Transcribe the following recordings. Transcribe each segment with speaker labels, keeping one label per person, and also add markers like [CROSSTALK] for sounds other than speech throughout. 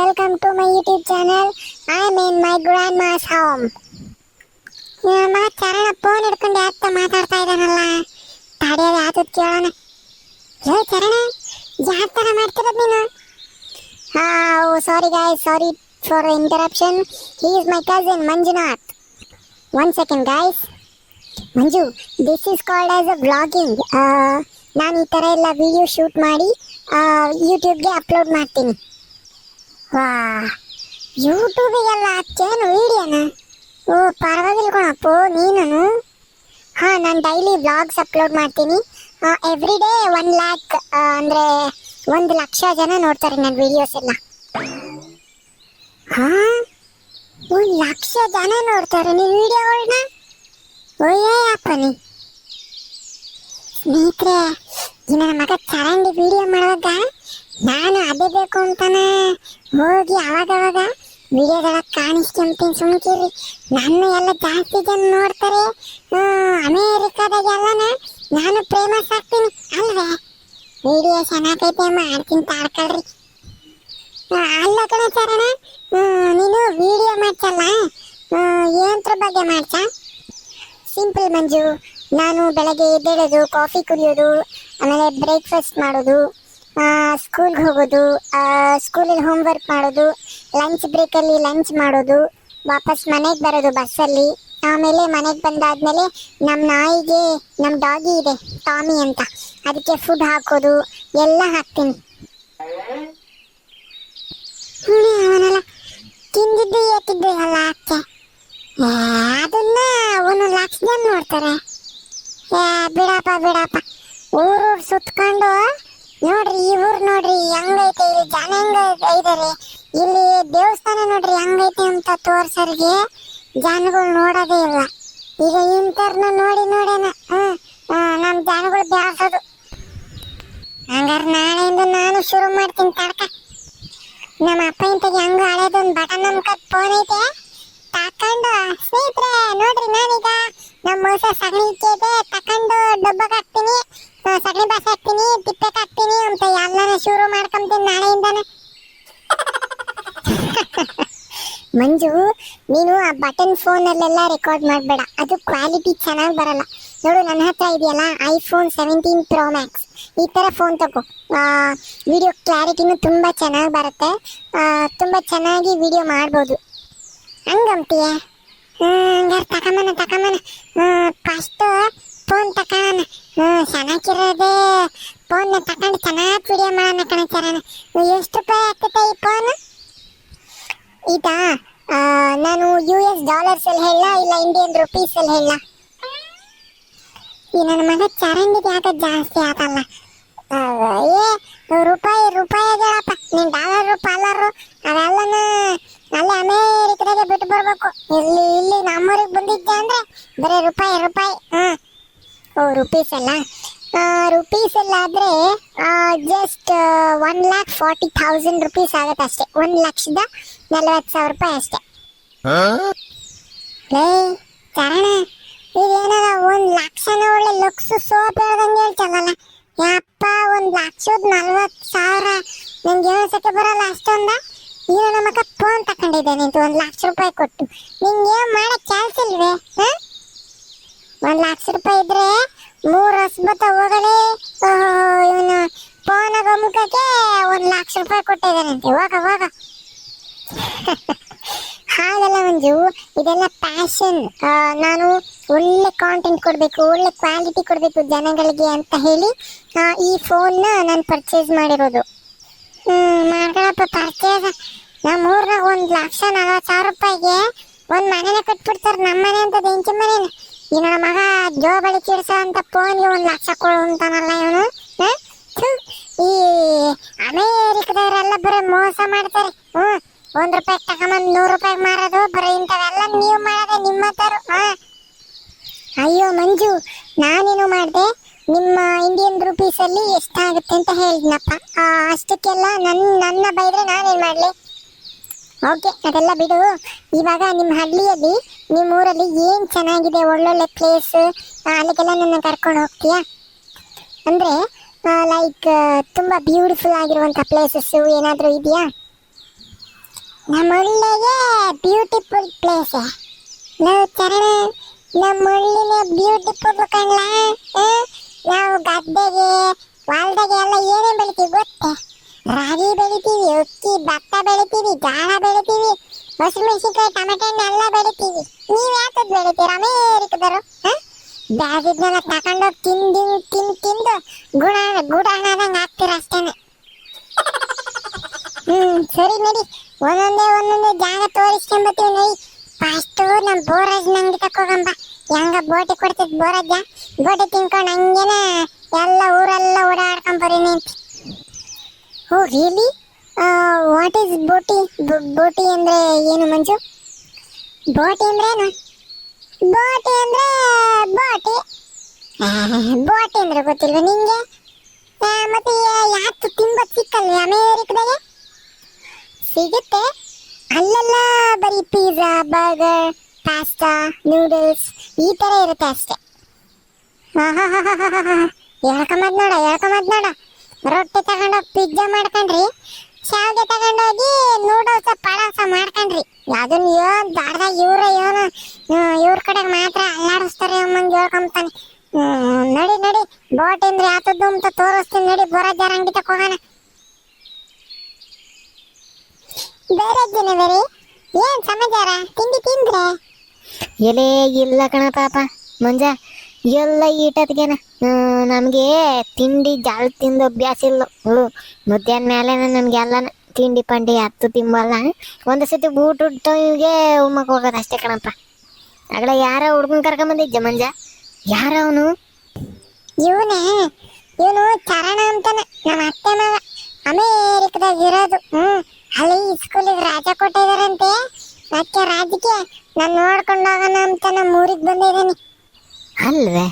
Speaker 1: welcome to my YouTube channel. I'm in my grandma's home. ನಮ್ಮ ಚರಣ phone ಹಿಡ್ಕೊಂಡು ಯಾತ ಮಾತಾಡ್ತಾ ಇದ್ದಾನಲ್ಲ? ತಡೆಯೋದು ಯಾತದ್ ಕೇಳೋಣ. ಹೇ ಚರಣ ಯಾವ ಥರ ಮಾಡ್ತಿರೋದು ನೀನು? ಹಾ sorry guys sorry for interruption he is my cousin Manjunath. One second guys Manju this is called as a vlogging ನಾನು ಈ ಥರ ಎಲ್ಲ ವಿಡಿಯೋ ಶೂಟ್ ಮಾಡಿ ಯೂಟ್ಯೂಬ್ಗೆ ಅಪ್ಲೋಡ್ ಮಾಡ್ತೀನಿ. ವಾ, ಯೂಟ್ಯೂಬಿಗೆಲ್ಲ ಹಚ್ಚೇನು ವಿಡಿಯೋನ? ಓ, ಪರವಾಗಿಲ್ಲ ಕಣಪ್ಪ ನೀನು ಹಾಂ, ನಾನು ಡೈಲಿ ಬ್ಲಾಗ್ಸ್ ಅಪ್ಲೋಡ್ ಮಾಡ್ತೀನಿ. ಎವ್ರಿ ಡೇ ಒನ್ ಲ್ಯಾಕ್ ಅಂದರೆ ಒಂದು ಲಕ್ಷ ಜನ ನೋಡ್ತಾರೆ ನನ್ನ ವಿಡಿಯೋಸ್ ಎಲ್ಲ. ಹಾಂ? ಒಂದು ಲಕ್ಷ ಜನ ನೋಡ್ತಾರೆ ನಿನ್ನ ವಿಡಿಯೋಗಳನ್ನ ಒಳ್ಳೆ ಅಪ್ಪನಿ ಸ್ನೇಹಿತರೆ, ಈ ನನ್ನ ಮಗ ಚರಂಡಿ ವಿಡಿಯೋ ಮಾಡುವಾಗ ನಾನು ಅದೇ ಬೇಕು ಅಂತಾನೆ ಹೋಗಿ ಅವಾಗವಾಗ ವಿಡಿಯೋಗಳ ಕಾಣಿಸ್ಕೊಂತೀನಿ ಸುಮ್ಕಿರಿ. ನನ್ನ ಎಲ್ಲ ಜಾಸ್ತಿ ಜನ ನೋಡ್ತಾರೆ. ಅಮೇರಿಕಾದಾಗೆಲ್ಲನ ನಾನು ಫೇಮಸ್ ಆಗ್ತೀನಿ ಅಲ್ವೇ? ವಿಡಿಯೋ ಚೆನ್ನಾಗೈತೆ ಮಾಡ್ತೀನಿ ತಾಡ್ಕೊಳ್ರಿ. ಅಲ್ಲ ಕಣ ಚರಣ ನೀನು ವಿಡಿಯೋ ಮಾಡ್ಸಲ್ಲ ಏನತ್ರ ಬಗ್ಗೆ ಮಾಡ್ಸ ಸಿಂಪಲ್ ಮಂಜು, ನಾನು ಬೆಳಗ್ಗೆ ಎದ್ದೇಳೋದು, ಕಾಫಿ ಕುಡಿಯೋದು, ಆಮೇಲೆ ಬ್ರೇಕ್ಫಾಸ್ಟ್ ಮಾಡೋದು. ಸ್ಕೂಲ್ಗೆ ಹೋಗೋದು ಸ್ಕೂಲಲ್ಲಿ ಹೋಮ್ವರ್ಕ್ ಮಾಡೋದು ಲಂಚ್ ಬ್ರೇಕಲ್ಲಿ ಲಂಚ್ ಮಾಡೋದು, ವಾಪಸ್ ಮನೆಗೆ ಬರೋದು ಬಸ್ಸಲ್ಲಿ ಆಮೇಲೆ ಮನೆಗೆ ಬಂದಾದ್ಮೇಲೆ ನಮ್ಮ ನಾಯಿಗೆ ನಮ್ಮ ಡಾಗಿ ಇದೆ, ಟಾಮಿ ಅಂತ. ಅದಕ್ಕೆ ಫುಡ್ ಹಾಕೋದು, ಎಲ್ಲ ಹಾಕ್ತೀನಿ ಹ್ಞೂ ಅವನೆಲ್ಲ ತಿಂದಿದ್ದು ಎತ್ತಿದ್ದು ಎಲ್ಲ ಹಾಕ್ತೆ ಏ, ಅದನ್ನ ಒಂದು ಲಕ್ಷ ಜನ ನೋಡ್ತಾರೆ ಏ ಬಿಡಪ್ಪ ಬಿಡಪ್ಪ ಊರೂರು ಸುತ್ಕೊಂಡು ನೋಡ್ರಿ ಈ ಊರು ನೋಡ್ರಿ, ಹೆಂಗೈತೆ ಇಲ್ಲಿ ಜನ ಹೆಂಗ ಇದಾರೆ. ಇಲ್ಲಿ ದೇವಸ್ಥಾನ ನೋಡ್ರಿ, ಹೆಂಗೈತೆ ಅಂತ ತೋರ್ಸರಿಗೆ ಜನಗಳು ನೋಡೋದೇ ಇಲ್ಲ. ಈಗ ಇಂಥರ್ನ ನೋಡಿ ನೋಡೇನ ಹ್ಮ್ ನಮ್ಮ ಜನಗಳು ಬ್ಯಾಸೋದು. ಹಂಗಾರೆ ನಾಳೆಯಿಂದ ನಾನು ಶುರು ಮಾಡ್ತೀನಿ ತಡ್ಕ. ನಮ್ಮ ಅಪ್ಪ ಇಂತಗೆ ಹಂಗ ಹಳೇದೊಂದು ಬಟನ್ ನಮ್ಕದ್ ಫೋನ್ ಐತೆ. ತಕೊಂಡು ಸ್ನೇಹಿತರೆ, ನೋಡ್ರಿ ನಾನೀಗ ನಮ್ಮ ಹೊಸ ಸಗಣಿ ಇಟ್ಟಿದೆ ತಕೊಂಡು ಡಬ್ಬಕ್ಕೆ ಹಾಕ್ತೀನಿ ಆ, ಸಗಣಿ ಬಸ್ ಹಾಕ್ತೀನಿ ತಿಪ್ಪೆಗೆ ಹಾಕ್ತೀನಿ ಅಂತ ಎಲ್ಲಾನ ಶುರು ಮಾಡ್ಕೊಂತೀನಿ ನಾಳೆಯಿಂದಾನೆ ಮಂಜು ನೀನು ಆ ಬಟನ್ ಫೋನಲ್ಲೆಲ್ಲ ರೆಕಾರ್ಡ್ ಮಾಡಬೇಡ. ಅದು ಕ್ವಾಲಿಟಿ ಚೆನ್ನಾಗಿ ಬರಲ್ಲ. ನೋಡು ನನ್ನ ಹತ್ರ ಇದೆಯಲ್ಲ ಐಫೋನ್ ಸೆವೆಂಟೀನ್ ಪ್ರೋ ಮ್ಯಾಕ್ಸ್ ಈ ಥರ ಫೋನ್ ತಗೋ. ವಿಡಿಯೋ ಕ್ಲಾರಿಟಿನೂ ತುಂಬ ಚೆನ್ನಾಗಿ ಬರುತ್ತೆ. ತುಂಬ ಚೆನ್ನಾಗಿ ವಿಡಿಯೋ ಮಾಡ್ಬೋದು. ಹಂಗಂತೀಯ ಹಂಗಾರೆ ತಗೊಂಬನ ತಗೊಂಬನ ಫಸ್ಟ್ ಫೋನ್ ಹ್ಞೂ ಚೆನ್ನಾಗಿರೋದೇ. ಫೋನ್ನ ತಕೊಂಡು ಚೆನ್ನಾಗಿ ವಿಡಿಯೋ ಮಾಡೋಣ ಕಣಚಾರಣ ಎಷ್ಟು ರೂಪಾಯಿ ಆಗ್ತೈತೆ ಈ ಫೋನ್ ಇದಾ? ನಾನು ಯು ಎಸ್ ಡಾಲರ್ಸ್ ಅಲ್ಲಿ ಹೇಳ, ಇಲ್ಲ ಇಂಡಿಯನ್ ರುಪೀಸ್ ಅಲ್ಲಿ ಹೇಳ. ಈ ನನ್ನ ಮಗ ಚರಂಡಿಗೆ ಯಾಕೆ ಜಾಸ್ತಿ ಆತಲ್ಲ? ಏ ರೂಪಾಯಿ ರೂಪಾಯಿ ಹೇಳಪ್ಪ ನೀನ್ ಡಾಲರ್ ಪಾಲರು, ಅದೆಲ್ಲನ ಅಲ್ಲಿ ಅಮೇರಿಕದಾಗೆ ಬಿಟ್ಟು ಬರ್ಬೇಕು. ಇಲ್ಲಿ ಇಲ್ಲಿ ನಮ್ಮೂರಿಗೆ ಬಂದಿದ್ದೆ ಅಂದ್ರೆ ಬರೀ ರೂಪಾಯಿ ರೂಪಾಯಿ ಹಾ ಓ ರುಪೀಸ್ ಅಲ್ಲ? ರುಪೀಸ್ ಎಲ್ಲ ಆದ್ರೆ just one lakh forty thousand rupees ಆಗುತ್ತೆ ಅಷ್ಟೇ. ಒಂದು ಲಕ್ಷದ ನಲವತ್ತು ಸಾವಿರ ರೂಪಾಯಿ ಅಷ್ಟೇ. ಲೇ ಚರಣ ಇದೇನಾರ ಒಂದ್ ಲಕ್ಷನ ಒಳ್ಳೆ ಲಕ್ಷ ಸೋಪ್ ಹೇಳ್ದಂಗೆ ಹೇಳ್ತಲ್ಲ ಯಪ್ಪ, ಒಂದ್ ಲಕ್ಷದ ನಲ್ವತ್ ಸಾವಿರ. ನಂಗೆ ಹೇಳ್ಸಕ್ಕೆ ಬರಲ್ಲ ಅಷ್ಟೊಂದ. ಈಗ ನಮ್ಮಕ್ಕ ಫೋನ್ ತಕೊಂಡಿದ್ದೆ ಅಂತ ಒಂದ್ ಲಕ್ಷ ರೂಪಾಯಿ ಕೊಟ್ಟು. ನಿಂಗೆ ಮಾಡಕ್ ಚಾನ್ಸ್ ಇಲ್ವೇ, ಹ? ಲಕ್ಷ ರೂಪಾಯಿ ಇದ್ರೆ ಮೂರ್ ಹೊಸ್ಬತ್ತ ಹೋಗಲೇ. ಇವನು ಫೋನ್ ಆಗೋ ಮುಖಕ್ಕೆ ಒಂದ್ ಲಕ್ಷ ರೂಪಾಯಿ ಕೊಟ್ಟಿದ್ದಾನಂತೆ. ಹೋಗ ಹೋಗ. [LAUGHS] ಮಂಜು ಇದೆಲ್ಲ ಪ್ಯಾಷನ್ ನಾನು ಒಳ್ಳೆ ಕಾಂಟೆಂಟ್ ಕೊಡಬೇಕು, ಒಳ್ಳೆ ಕ್ವಾಲಿಟಿ ಕೊಡಬೇಕು ಜನಗಳಿಗೆ ಅಂತ ಹೇಳಿ ಈ ಫೋನ್ನ ನಾನು ಪರ್ಚೇಸ್ ಮಾಡಿರೋದು. ಮಾಡ್ಕೊಳಪ್ಪ ಪರ್ಚೇಸ್ ನಮ್ಮ ಊರ್ನಾಗ ಒಂದು ಲಕ್ಷ ನಲವತ್ತು ಸಾವಿರ ರೂಪಾಯಿಗೆ ಒಂದು ಮನೆನೇ ಕಟ್ಬಿಡ್ತಾರೆ ನಮ್ಮ ಮನೆ ಅಂತ ಹೆಂಚಿ ಮನೆ ಈ ನನ್ನ ಮಗ ಜೋ ಬಳಿ ಅಂತ ಅಂತ ಫೋನ್ಗೆ ಒಂದು ಲಕ್ಷ ಕೊಡು ಅಂತಾನಲ್ಲ ಇವನು. ಈ ಅಮೇರಿಕದವರೆಲ್ಲ ಬರೀ ಮೋಸ ಮಾಡ್ತಾರೆ. ಹ್ಮ್. ಒಂದ್ ರೂಪಾಯಿ ತಗೊಂಬಂದ್ ನೂರ್ ರೂಪಾಯಿ ಮಾರೋದು, ಬರೀ ಇಂಥವೆಲ್ಲ ನೀವು ಮಾಡೋದೆ ನಿಮ್ಮ ಹತ್ತರು ಅಯ್ಯೋ ಮಂಜು, ನಾನೇನು ಮಾಡಿದೆ? ನಿಮ್ಮ ಇಂಡಿಯನ್ ರುಪೀಸ್ ಅಲ್ಲಿ ಎಷ್ಟಾಗುತ್ತೆ ಅಂತ ಹೇಳಿದ್ನಪ್ಪ. ಅಷ್ಟಕ್ಕೆಲ್ಲ ನನ್ನ ನನ್ನ ಬೈದ್ರೆ ನಾನೇನ್ ಮಾಡ್ಲಿ? ಓಕೆ, ಅದೆಲ್ಲ ಬಿಡು. ಇವಾಗ ನಿಮ್ಮ ಹಳ್ಳಿಯಲ್ಲಿ ನಿಮ್ಮ ಊರಲ್ಲಿ ಏನು ಚೆನ್ನಾಗಿದೆ ಒಳ್ಳೊಳ್ಳೆ ಪ್ಲೇಸ್ ಅಲ್ಲಿಗೆಲ್ಲ ನನ್ನ ಕರ್ಕೊಂಡು ಹೋಗ್ತೀಯಾ? ಅಂದ್ರೆ ಲೈಕ್ ತುಂಬಾ ಬ್ಯೂಟಿಫುಲ್ ಆಗಿರುವಂತ ಪ್ಲೇಸಸ್ ಏನಾದರೂ ಇದೆಯಾ? ನಮ್ಮ ಒಳ್ಳೆಗೆ ಬ್ಯೂಟಿಫುಲ್ ಪ್ಲೇಸ್ ನಾವು ಚರಣ, ನಮ್ಮೊಳ್ಳಿನ ಬ್ಯೂಟಿಫುಲ್ ಕಣ್ಲ? ನಾವು ಗದ್ದೆಗೆ ಹೊಲ್ದಾಗೆ ಎಲ್ಲ ಏನೇನು ಬೆಳಿತೀವಿ ಗೊತ್ತೆ? ರಾಗಿ ಬೆಳಿತೀವಿ ಅಕ್ಕಿ ಭತ್ತ ಬೆಳಿತೀವಿ ಜಾಳ ಬೆಳಿತೀವಿ ಹಸಿಮೆಣಸಿನ್ಕಾಯಿ ಟೊಮೆಟೊ ಹಣ್ಣು ಎಲ್ಲ ಬೆಳಿತೀವಿ. ನೀವು ಯಾತದ್ ಬೆಳಿತೀರ? ಅಮೇರಿಕದವರು ಬ್ಯಾಗಿದ್ನೆಲ್ಲ ತಗೊಂಡೋಗಿ ತಿಂದು ತಿಂದು ತಿಂದು ಗುಣ ಗುಡಾಣದಂಗ ಆಗ್ತೀರ ಅಷ್ಟೇನೆ. ಹ್ಮ್, ಸರಿ ನಡಿ. ಒಂದೊಂದೇ ಒಂದೊಂದೇ ಜಾಗ ತೋರಿಸ್ಕೊಂಬತ್ತೀವಿ ನಡಿ. ಫಸ್ಟು ನಮ್ಮ ಬೋರಾಜ್ ನಂಗೆ ತಕ್ಕೋಗಂಬ. ಹೆಂಗ ಬೋಟಿ ಕೊಡ್ತಿದ್ ಬೋರಾಜ? ಬೋಟಿ ತಿನ್ಕೊಂಡು ಹಂಗೇನ ಎಲ್ಲ ಊರೆಲ್ಲ ಓಡಾಡ್ಕೊಂಬರಿ ನಿಂತು. ಓ ರಿಯಲಿ ವಾಟ್ ಈಸ್ ಬೋಟಿ? ಬೋಟಿ ಅಂದ್ರೆ ಏನು ಮಂಜು? ಬೋಟಿ ಅಂದ್ರೇನು? ಬೋಟಿ ಅಂದ್ರೆ ಬೋಟಿ. ಬೋಟಿ ಅಂದ್ರೆ ಗೊತ್ತಿಲ್ವಾ ನಿಂಗೆ? ಮತ್ತೆ ಯಾತು ತುಂಬ ಸಿಕ್ಕಲ್ವೇ ಅಮೇರಿಕದಾಗೆ? ಸಿಗುತ್ತೆ. ಅಲ್ಲೆಲ್ಲ ಬರೀ ಪಿಜ್ಜಾ ಬರ್ಗರ್ ಪಾಸ್ತಾ ನೂಡಲ್ಸ್ ಈ ತರ ಇರುತ್ತೆ ಅಷ್ಟೇ. ಹೇಳ್ಕೊಂಬದ್ ನೋಡ ಹೇಳ್ಕೊಂಬದ್ ನೋಡ. ರೊಟ್ಟಿ ತಗೊಂಡೋಗಿ ಪಿಜ್ಜಾ ಮಾಡ್ಕೊಂಡ್ರಿ. ಶಾವಿಗೆ ತಗೊಂಡೋಗಿ ನೂಡಲ್ಸ್ ಪಳಾಸ ಮಾಡ್ಕೊಂಡ್ರಿ. ಅದನ್ನ ಏನ್ ದಾಡ್ದಾಗ ಇವ್ರ ಏನು ಇವ್ರ ಕಡೆಗೆ ಮಾತ್ರ ಅಲ್ಲಾಡಿಸ್ತಾರೆ ಅಮ್ಮಂಗೆ ಹೇಳ್ಕೊಂತಾನೆ ಹ್ಮ್, ನಡಿ ನಡಿ. ಬೋಟ್ ಆತದ್ದು ಅಂತ ತೋರಿಸ್ತೀನಿ ನಡಿ. ಬರೋಜಾರ ಅಂಗಡಿ ತಕೋಗೋಣ ಬೇರೆ ದಿನ ಏನ್ ಸಮಾಚಾರ? ತಿಂಡಿ ತಿಂದ್ರೆ?
Speaker 2: ಎಲೆ ಇಲ್ಲ ಕಣ ಪಾಪ. ಮಂಜ ಎಲ್ಲ ಈಟತ್ಗೆನ ನಮಗೆ ತಿಂಡಿ ಜಾಳ ತಿಂದು ಅಭ್ಯಾಸ ಇಲ್ಲ. ಹುಳು ಮಧ್ಯಾಹ್ನ ಮೇಲೆ ನಮ್ಗೆ ಎಲ್ಲ ತಿಂಡಿ ಪಂಡಿ ಹತ್ತು ತಿಂಬಲ್ಲ. ಒಂದು ಸತಿ ಊಟ ಟೈಮ್ಗೆ ಉಮ್ಮಕ್ ಹೋಗೋದು ಅಷ್ಟೇ ಕಣಪ್ಪ. ಆಗಲೇ ಯಾರ ಹುಡ್ಗನ್ ಕರ್ಕೊಂಬಂದಿದ್ದ ಮಂಜ? ಯಾರ ಅವನು?
Speaker 1: ಇವನೇ. ಇವನು ಚರಣ ಅಂತಾನೆ. ನಮ್ಮ ಅತ್ತೆ ಮಗ ಅಮೇರಿಕದಾಗ ಇರೋದು. ಹ್ಮ್. ಅಲ್ಲಿ ಸ್ಕೂಲಿಗೆ ರಾಜ ಕೊಟ್ಟಿದಾರಂತೆ. ಮತ್ತೆ ರಾಜಕ್ಕೆ ನಾನು ನೋಡ್ಕೊಂಡು ಹೋಗೋಣ ಅಂತ ನಮ್ಮ ಊರಿಗೆ ಬಂದಿದ್ದೀನಿ.
Speaker 2: ಅಲ್ವೇ?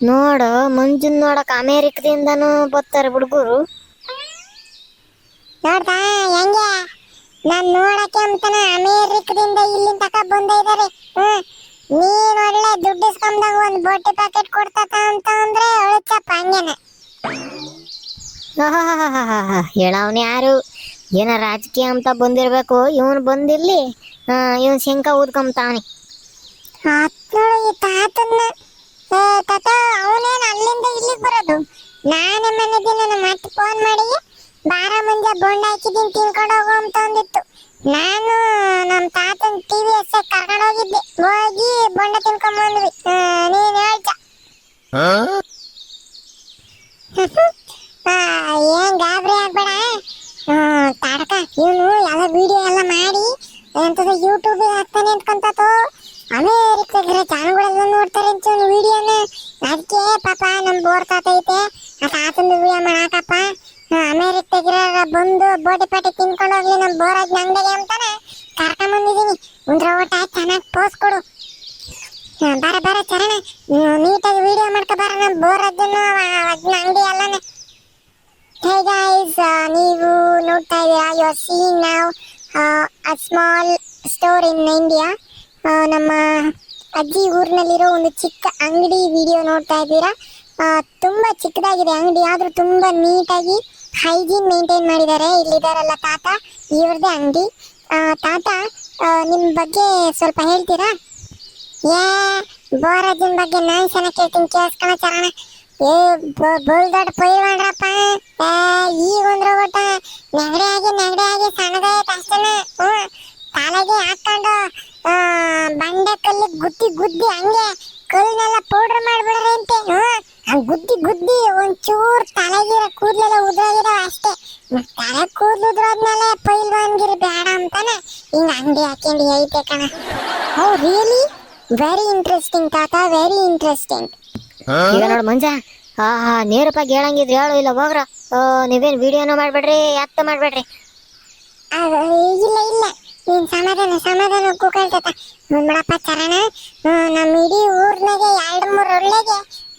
Speaker 2: ನೋಡು ಮಂಜುನ್ ನೋಡಕ್ ಅಮೇರಿಕದಿಂದನೂ ಬರ್ತಾರೆ ಹುಡುಗರು.
Speaker 1: ನೋಡ್ತಾ ಹೆಂಗೆ? ನಾನು ನೋಡಕ್ಕೆ ಅಂತಾನೆ ಅಮೇರಿಕದಿಂದ ಇಲ್ಲಿಂದ ತಕ ಬಂದಿದ್ದಾರೆ ಹ್ಮ್ ನೀನ್ ಒಳ್ಳೆ ದುಡ್ಡು ಇಸ್ಕೊಂಡಾಗ ಒಂದು ಬೋಟಿ ಪ್ಯಾಕೆಟ್ ಕೊಡ್ತಾತ ಅಂತ ಅಂದ್ರೆ ಒಳಚಪ್ಪ ಹಂಗೇನೆ
Speaker 2: ಹೇಳವನು ಯಾರು? ಏನ ರಾಜಕೀಯ ಅಂತ ಬಂದಿರಬೇಕು ಇವನು ಬಂದಿರ್ಲಿ ಇವನ್ ಶಂಕ ಊದ್ಕೊಂತಾವನಿ
Speaker 1: ಈ ತಾತನ್ನ ಏ ತಾತ ಅವನೇನ್ ಅಲ್ಲಿಂದ ಇಲ್ಲಿಗೆ ಬರೋದು? ನಾನೇ ಮನೆ ದಿನ ನಮ್ಮ ಫೋನ್ ಮಾಡಿ ಬಾರ ಮುಂದೆ ಬೋಂಡ ಹಾಕಿದ್ದೀನಿ ತಿನ್ಕೊಂಡು ಹೋಗೋ ಅಂತ ಅಂದಿತ್ತು. ನಾನು ನಮ್ಮ ತಾತನ ಟಿ ವಿ ಎಸ್ ಕರ್ಕೊಂಡು ಹೋಗಿದ್ದೆ. ಹೋಗಿ ಬೋಂಡ ತಿನ್ಕೊಂಡ್ ಬಂದ್ವಿ. ನೀನ್ ಹೇಳ್ತ [LAUGHS] ಏನ್ ಗಾಬರಿ ಆಗ್ಬೇಡ. ಇವನು ಎಲ್ಲ ವಿಡಿಯೋ ಎಲ್ಲ ಮಾಡಿ, ಎಂತದ ಯೂಟ್ಯೂಬ್ ಹಾಕ್ತಾನೆ ಅಂದ್ಕೊಂತಾತೋ. ಅಮೇರಿಕಾಗಿರೋ ಜನಗಳೆಲ್ಲ ನೋಡ್ತಾರೆ ಅಂತ ಒಂದು ವಿಡಿಯೋನ. ಅದಕ್ಕೆ ಪಾಪ ನಮ್ಮ ಬೋರ್ ತಾತ ಐತೆ, ಆ ತಾತಂದು ವಿಡಿಯೋ ಮಾಡಾಕಪ್ಪ. ಅಮೇರಿಕಾಗಿರೋ ಬಂದು ಬೋಟಿ ಪಾಟಿ ತಿನ್ಕೊಂಡು ಹೋಗ್ಲಿ ನಮ್ಮ ಬೋರ್ ಆಗಿ ಅಂಗಡಿಗೆ ಅಂತಾನೆ ಕರ್ಕೊಂಬಂದಿದ್ದೀನಿ ಒಂದ್ರ ಊಟ ಚೆನ್ನಾಗಿ ಪೋಸ್ ಕೊಡು. ಬರ ಬರ, ಚರಣ. ನೀಟಾಗಿ ವಿಡಿಯೋ ಮಾಡ್ಕೊ ಬರ ನಾ ಬೋರ್ ಅಜ್ಜನ ಅಂಗಡಿ ಎಲ್ಲಾನೆ ಹೇ ಗೈಸ್ ನೀವು ನೋಡ್ತಾ ಇದ್ದೀರಾ? You are seeing uh a small store in India ನಮ್ಮ ಅಜ್ಜಿ ಊರಿನಲ್ಲಿರೋ ಒಂದು ಚಿಕ್ಕ ಅಂಗಡಿ ವಿಡಿಯೋ ನೋಡ್ತಾ ಇದ್ದೀರಾ? ತುಂಬ ತುಂಬಾ ಚಿಕ್ಕದಾಗಿದೆ ಅಂಗಡಿ, ಆದರೂ ತುಂಬಾ ನೀಟಾಗಿ ಹೈಜೀನ್ ಮೇಂಟೈನ್ ಮಾಡಿದ್ದಾರೆ. ಇಲ್ಲಿದ್ದಾರಲ್ಲ ತಾತ ಇವ್ರದೇ ಅಂಗಡಿ. ತಾತ ನಿಮ್ಮ ನಿಮ್ ಬಗ್ಗೆ ಸ್ವಲ್ಪ ಹೇಳ್ತೀರಾ? ಏ ಬೋರಾಜಿನ ಬಗ್ಗೆ ನಾನು ಚೆನ್ನಾಗಿ ಕೇಳ್ತೀನಿ. ಚರಣ. ಏ ಬೋಲ್ ದೊಡ್ಡ ಪೈಲ್ವಾನ್ರಪ್ಪ ಏ, ಈಗ ಒಂದ್ ರೋಬೋಟ. ನೆಗಡಿ ಆಗಿ ನೆಗಡಿ ಆಗಿ ಸಣ್ಣದಾಯ್ತು ಅಷ್ಟೇನ. ಹ್ಮ್ ತಲೆಗೆ ಹಾಕೊಂಡು ಬಂಡೆ ಕಲ್ಲಿ ಗುದ್ದಿ ಗುದ್ದಿ ಹಂಗೆ ಕಲ್ಲನ್ನೆಲ್ಲ ಪೌಡರ್ ಮಾಡ್ಬಿಡ್ರಿ ಅಂತೆ. ಹ್ಮ್ ಹಂಗ್ ಗುದ್ದಿ ಗುದ್ದಿ ಒಂಚೂರು ತಲೆಗಿರ ಕೂದಲೆಲ್ಲ ಉದ್ರೋಗಿರೋ ಅಷ್ಟೇ. ತಲೆ ಕೂದ್ಲು ಉದ್ರೋದ್ಮೇಲೆ ಪೈಲ್ವಾನ್ಗಿರಿ ಬೇಡ ಅಂತಾನೆ ಹಿಂಗ ಅಂಗಡಿ ಹಾಕೊಂಡು ಐತೆ ಕಣ. ಓ ರಿಯಲಿ ವೆರಿ ಇಂಟ್ರೆಸ್ಟಿಂಗ್ ತಾತ ವೆರಿ ಇಂಟ್ರೆಸ್ಟಿಂಗ್
Speaker 2: ಈಗ ನೋಡು ಮಂಜ. ಆ ಹಾ ನೇರಪ್ಪಾಗಿ ಹೇಳಂಗಿದ್ರೆ ಹೇಳು ಇಲ್ಲ ಹೋಗ್ರ ನೀವೇನ್ ವಿಡಿಯೋನ ಮಾಡ್ಬೇಡ್ರಿ ಎತ್ತ ಮಾಡ್ಬೇಡ್ರಿ?
Speaker 1: ಇಲ್ಲ ಇಲ್ಲ. ನೀನ್ ಸಮಾಧಾನ ಸಮಾಧಾನ ಕೂಕಳ್ತತ ನೋಡಪ್ಪ ಚರಣ ನಮ್ಮ ಇಡೀ ಊರ್ನಾಗೆ ಎರಡು ಮೂರು ಒಳ್ಳೆಗೆ.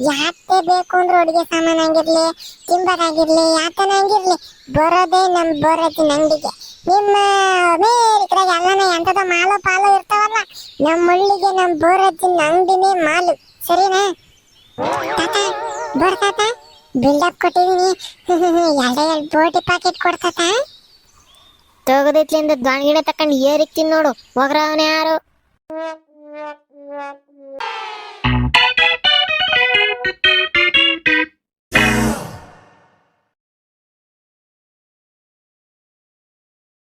Speaker 1: ಯಾತೆ ಬೇಕು ಅಂದ್ರೆ ಅಡುಗೆ ಸಾಮಾನು ಆಗಿರ್ಲಿ ತಿಂಬದಾಗಿರ್ಲಿ ಯಾತನ ಆಗಿರ್ಲಿ ಬರೋದೇ ನಮ್ ಬರೋದಿನ ಅಂಗಡಿಗೆ. ನಿಮ್ಮ ಅಮೇರಿಕದಾಗ ಎಲ್ಲನ ಎಂತದ ಮಾಲು ಪಾಲು ಇರ್ತಾವಲ್ಲ ನಮ್ಮ ಹಳ್ಳಿಗೆ ನಮ್ ಬೋರಜ್ಜಿನ ಅಂಗಡಿನೇ ಮಾಲು. ಸರಿನಾ? ತಾತ ಬರ್ ತಾತ ಬಿಲ್ಡಪ್ ಕೊಟ್ಟಿದೀನಿ. ಎರಡೇ ಎರಡು ಪ್ಯಾಕೆಟ್
Speaker 2: ತಕೊಂಡು ಏರಿಕ್ತೀನಿ ನೋಡು ಹೋಗ್ರ ಯಾರು?